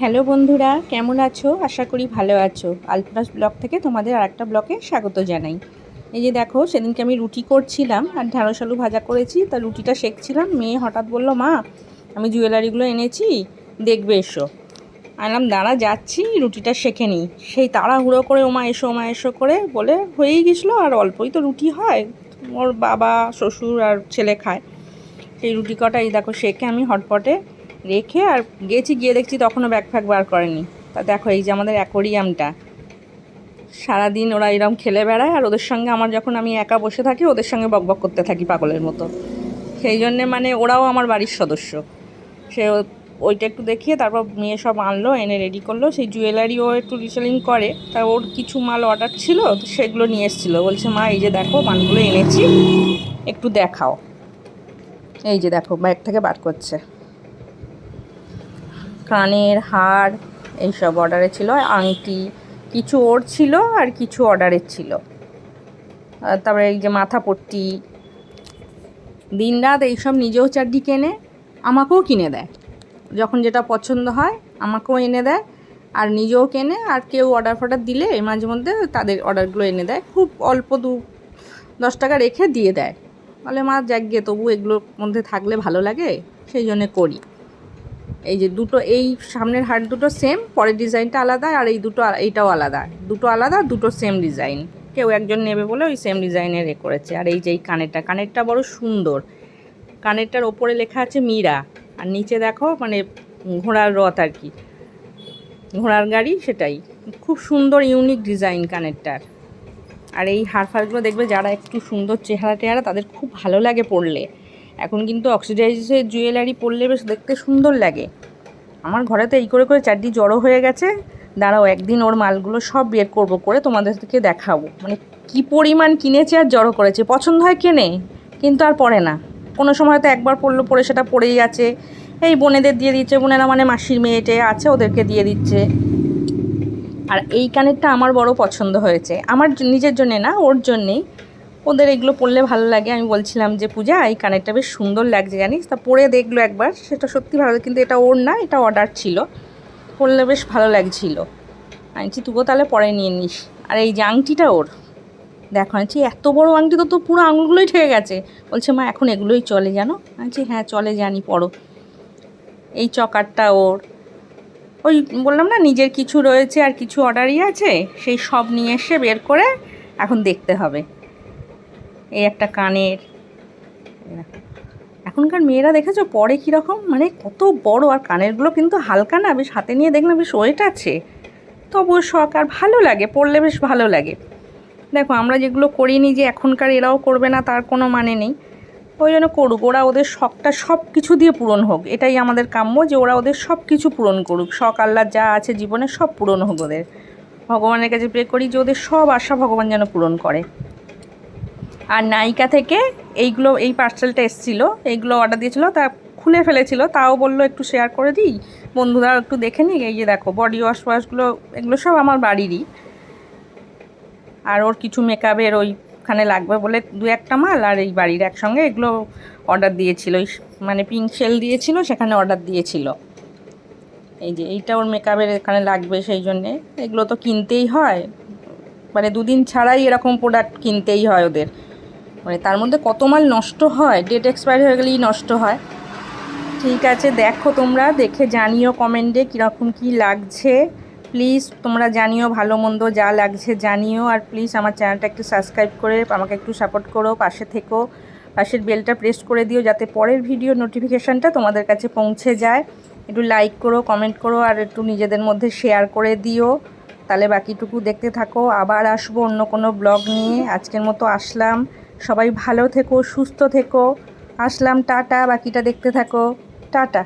Hello বন্ধুরা, কেমন আছো? আশা করি ভালো আছো। আলপনাস ব্লগ থেকে তোমাদের আরেকটা ব্লগে স্বাগত জানাই। এই যে দেখো, সেদিনকে আমি রুটি করছিলাম আর ঢ্যাঁড়স আলু ভাজা করেছি, তা রুটিটা শেখছিলাম। মেয়ে হঠাৎ বলল, মা, আমি জুয়েলারিগুলো এনেছি, দেখবে এসো। আনলাম, দাঁড়া, যাচ্ছি, রুটিটা শেখে নিই। সেই তাড়াহুড়ো করে, ওমা, এসো ওমা, এসো, করে বলে, হয়েই গেছিল, আর অল্পই তো রুটি হয়, ওর বাবা, শ্বশুর আর ছেলে খায়। সেই রুটি কটা, এই দেখো, শেখে আমি হটপটে। রেখে আর গেছি, গিয়ে দেখছি তখনও ব্যাগ ফ্যাগ বার করেনি। তা দেখো, এই যে আমাদের অ্যাকোরিয়ামটা সারাদিন ওরা এরম খেলে বেড়ায়, আর ওদের সঙ্গে আমার যখন আমি একা বসে থাকি, ওদের সঙ্গে বকবক করতে থাকি পাগলের মতো। সেই জন্যে মানে ওরাও আমার বাড়ির সদস্য। সে ওইটা একটু দেখিয়ে তারপর মেয়ে সব আনলো, এনে রেডি করল। সেই জুয়েলারিও একটু রিসেলিং করে। তা ওর কিছু মাল অর্ডার ছিল, তো সেগুলো নিয়ে এসেছিল। বলছে, মা, এই যে দেখো, মালগুলো এনেছি, একটু দেখাও। এই যে দেখো ব্যাগ থেকে বার করছে। কানের হার এইসব অর্ডারে ছিল, আংটি কিছু ওর ছিল আর কিছু অর্ডারের ছিল। তারপরে এই যে মাথা পট্টি দিন রাত এইসব নিজেও চারটি কেনে আমাকেও কিনে দেয়। যখন যেটা পছন্দ হয়, আমাকেও এনে দেয়, আর নিজেও কেনে, আর কেউ অর্ডার ফর্ডার দিলে মাঝে মধ্যে তাদের অর্ডারগুলো এনে দেয়। খুব অল্প দু, দশ টাকা রেখে দিয়ে দেয়। বলে, মা, যাক তবু এগুলোর মধ্যে থাকলে ভালো লাগে, সেই জন্যে করি। এই যে দুটো, এই সামনের হাট দুটো সেম পরের ডিজাইনটা আলাদা আর এই দুটো এইটাও আলাদা। দুটো আলাদা, দুটো সেম ডিজাইন কেউ একজন নেবে বলে ওই সেম ডিজাইনের এ করেছে। আর এই যে এই কানেরটা কানেরটা বড় সুন্দর। কানেরটার ওপরে লেখা আছে মীরা। আর নিচে দেখো মানে ঘোড়ার রথ আর কি। ঘোড়ার গাড়ি সেটাই। খুব সুন্দর ইউনিক ডিজাইন কানেরটার। আর এই হারফারগুলো দেখবে যারা একটু সুন্দর চেহারা টেহারা তাদের খুব ভালো লাগে পরলে। এখন কিন্তু অক্সিডাইজের জুয়েলারি পরলে বেশ দেখতে সুন্দর লাগে। আমার ঘরে তো এই করে করে চারটি জড়ো হয়ে গেছে। দাঁড়াও, একদিন ওর মালগুলো সব বের করব করে তোমাদেরকে দেখাবো। মানে কি পরিমাণ কিনেছে আর জড়ো করেছে। পছন্দ হয় কেনে? কিন্তু আর পরে না। কোনো সময় তো একবার পড়ল পরে সেটা পড়েই আছে। এই বোনেদের দিয়ে দিচ্ছে, বোনেরা মানে মাসির মেয়েটে আছে, ওদেরকে দিয়ে দিচ্ছে। আর এই কানেরটা আমার বড় পছন্দ হয়েছে। আমার নিজের জন্যে না, ওর জন্যেই। ওদের এগুলো পরলে ভালো লাগে। আমি বলছিলাম যে, পূজা, এই কানেরটা বেশ সুন্দর লাগছে জানিস। তা পরে দেখল একবার, সেটা সত্যি ভালো কিন্তু এটা ওর না, এটা অর্ডার ছিল। পরলে বেশ ভালো লাগছিল। আনছি, তুইও তাহলে পরে নিয়ে নিস। আর এই যে আংটিটা ওর, দেখো আনছি, এত বড় আংটি তো তো পুরো আঙুলগুলোই ঠেকে গেছে। বলছে, মা, এখন এগুলোই চলে জানো? আনছি হ্যাঁ চলে জানি, পড়ো। এই চকারটা ওর। ওই বললাম না, নিজের কিছু রয়েছে আর কিছু অর্ডারই আছে, সেই সব নিয়ে এসে বের করে এখন দেখতে হবে। এই একটা কানের। এখনকার মেয়েরা দেখেছ পরে কীরকম? মানে কত বড়, আর কানেরগুলো কিন্তু হালকা না, বেশ হাতে নিয়ে দেখলাম বেশ ওয়েট আছে। তবুও শখ, আর ভালো লাগে পড়লে বেশ ভালো লাগে। দেখো, আমরা যেগুলো করিনি যে এখনকার এরাও করবে না, তার কোনো মানে নেই। ওই জন্য করুক, ওরা ওদের শখটা সব কিছু দিয়ে পূরণ হোক। এটাই আমাদের কাম্য যে ওরা ওদের সব কিছু পূরণ করুক। শখ আল্লাহ যা আছে জীবনে সব পূরণ হোক ওদের। ভগবানের কাছে প্রে করি যে ওদের সব আশা ভগবান যেন পূরণ করে। আর নায়িকা থেকে এইগুলো, এই পার্সেলটা এসেছিল, এইগুলো অর্ডার দিয়েছিল, তা খুলে ফেলেছিল, তাও বলল একটু শেয়ার করে দিই। বন্ধুরা একটু দেখে নিই, এই যে দেখো বডি ওয়াশ ওয়াশগুলো এগুলো সব আমার বাড়িরই। আর ওর কিছু মেকআপের ওইখানে লাগবে বলে দু একটা মাল আর এই বাড়ির একসঙ্গে এগুলো অর্ডার দিয়েছিল। মানে পিঙ্ক সেল দিয়েছিল, সেখানে অর্ডার দিয়েছিল। এই যে এইটা ওর মেকআপের এখানে লাগবে সেই জন্যে। এগুলো তো কিনতেই হয়। মানে দুদিন ছাড়াই এরকম প্রোডাক্ট কিনতেই হয় ওদের। মানে তার মধ্যে কত মাল নষ্ট হয় ডেট এক্সপায়ার হয়ে গেলেই নষ্ট হয়। ঠিক আছে, দেখো তোমরা, দেখে জানিও কমেন্টে কীরকম কী লাগছে। প্লিজ তোমরা জানিও ভালো মন্দ যা লাগছে জানিও, আর প্লিজ আমার চ্যানেলটা একটু সাবস্ক্রাইব করে আমাকে একটু সাপোর্ট করো, পাশে থেকো। পাশের বেলটা প্রেস করে দিও যাতে পরের ভিডিও নোটিফিকেশানটা তোমাদের কাছে পৌঁছে যায়। একটু লাইক করো কমেন্ট করো, আর একটু নিজেদের মধ্যে শেয়ার করে দিও। তাহলে বাকিটুকু দেখতে থাকো। আবার আসব অন্য কোনো ব্লগ নিয়ে। আজকের মতো আসলাম। সবাই ভালো থেকো সুস্থ থেকো। আসলাম টাটা বাকিটা দেখতে থাকো। টাটা।